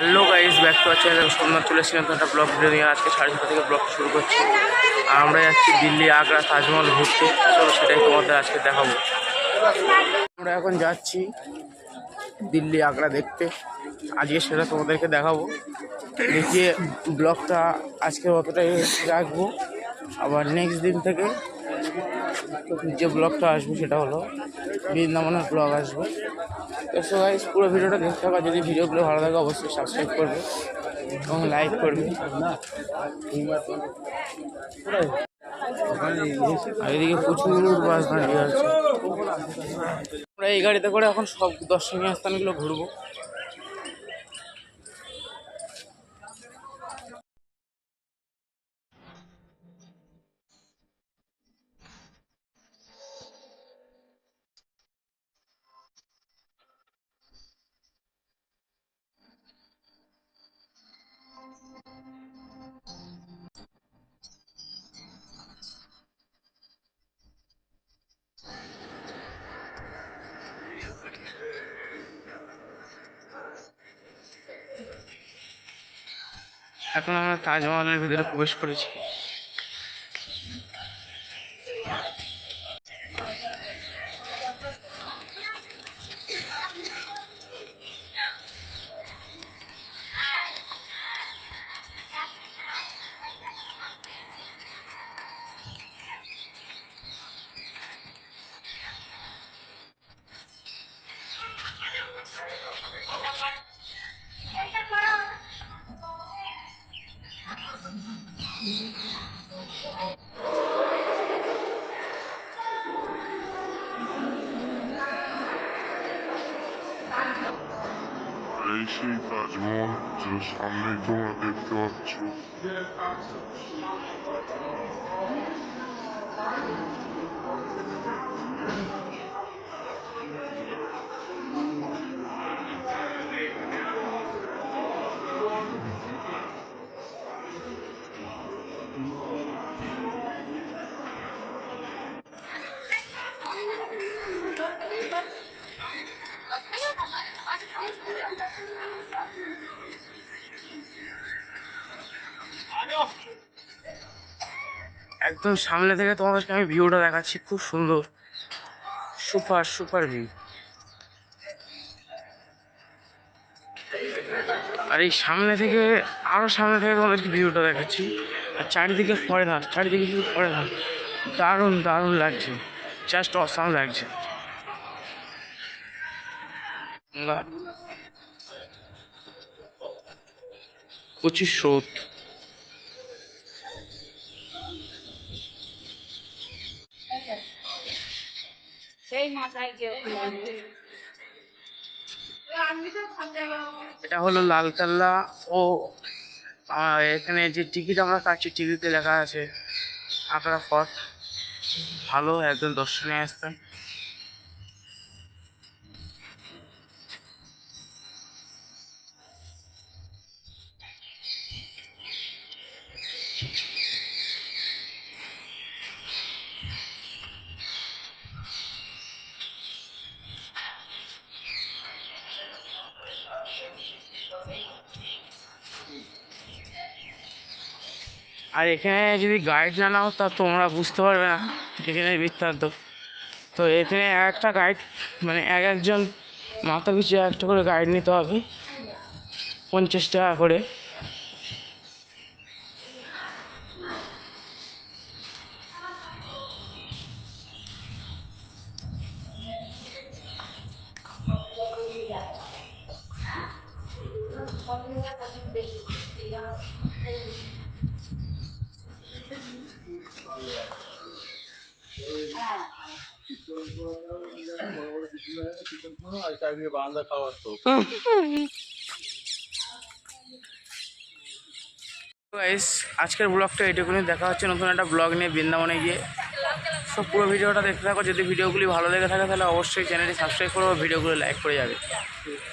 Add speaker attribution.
Speaker 1: Hello guys back to our channel Somnath চলে এসেছিলাম তো একটা ব্লগ ভিডিও নিয়ে। আজকে সাড়ে ছটা থেকে ব্লগ শুরু করছি। আর আমরা যাচ্ছি দিল্লি, আগ্রা, তাজমহল ঘুরতে। চলো সেটাই তোমাদের আজকে দেখাবো। আমরা এখন যাচ্ছি দিল্লি, আগ্রা দেখতে। আজকে সেটা তোমাদেরকে দেখাবো। দেখিয়ে ব্লগটা আজকে অতটাই রাখব। আবার নেক্সট দিন থেকে যে ব্লগটা আসবে সেটা হলো বৃন্দাবনের ব্লগ আসবে। তো সবাই পুরো ভিডিওটা দেখতে হবে যদি ভিডিওগুলো ভালো লাগে অবশ্যই সাবস্ক্রাইব করবে এবং লাইক করবে। এদিকে প্রচুর বাস দাঁড়িয়ে আছে। আমরা এই গাড়িতে করে এখন সব দর্শনীয় স্থানগুলো ঘুরবো। এখন আমরা তাজমহলের ভিতরে প্রবেশ করেছি।
Speaker 2: সেই তাজমহল যেটা সামনেই তোমরা দেখতে পাচ্ছ
Speaker 1: একদম সামনে থেকে তোমাদেরকে আমি ভিউটা দেখাচ্ছি, খুব সুন্দর। সুপার সুপার ভিউ আর এই সামনে থেকে, আরও সামনে থেকে তোমাদেরকে ভিউটা দেখাচ্ছি। আর চারিদিকে পরে ফরেনার চারিদিকে শুধু ফরেনার দারুণ দারুণ লাগছে। জাস্ট অসাম লাগছে। প্রচুর স্রোত। এটা হলো লালকাল্লা ও এখানে যে টিকিট আমরা কাটছি টিকিটে লেখা আছে আগ্রা ফর্ট ভালো একদম দর্শনীয় স্থান আর এখানে যদি গাইড না নাও, তা তোমরা বুঝতে পারবে না। এখানে বৃত্তান্ত। তো এখানে এক একটা গাইড মানে এক একজন মাথা পিছু একটা করে গাইড নিতে হবে, পঞ্চাশ টাকা করে। গাইস আজকের ব্লগটা এটুকুনি। দেখা হচ্ছে নতুন একটা ব্লগ নিয়ে বৃন্দাবনে গিয়ে। সব পুরো ভিডিওটা দেখতে থাকো। যদি ভিডিওগুলি ভালো লেগে থাকে, তাহলে অবশ্যই চ্যানেলটি সাবস্ক্রাইব করো, ভিডিওগুলো লাইক করে যাবে।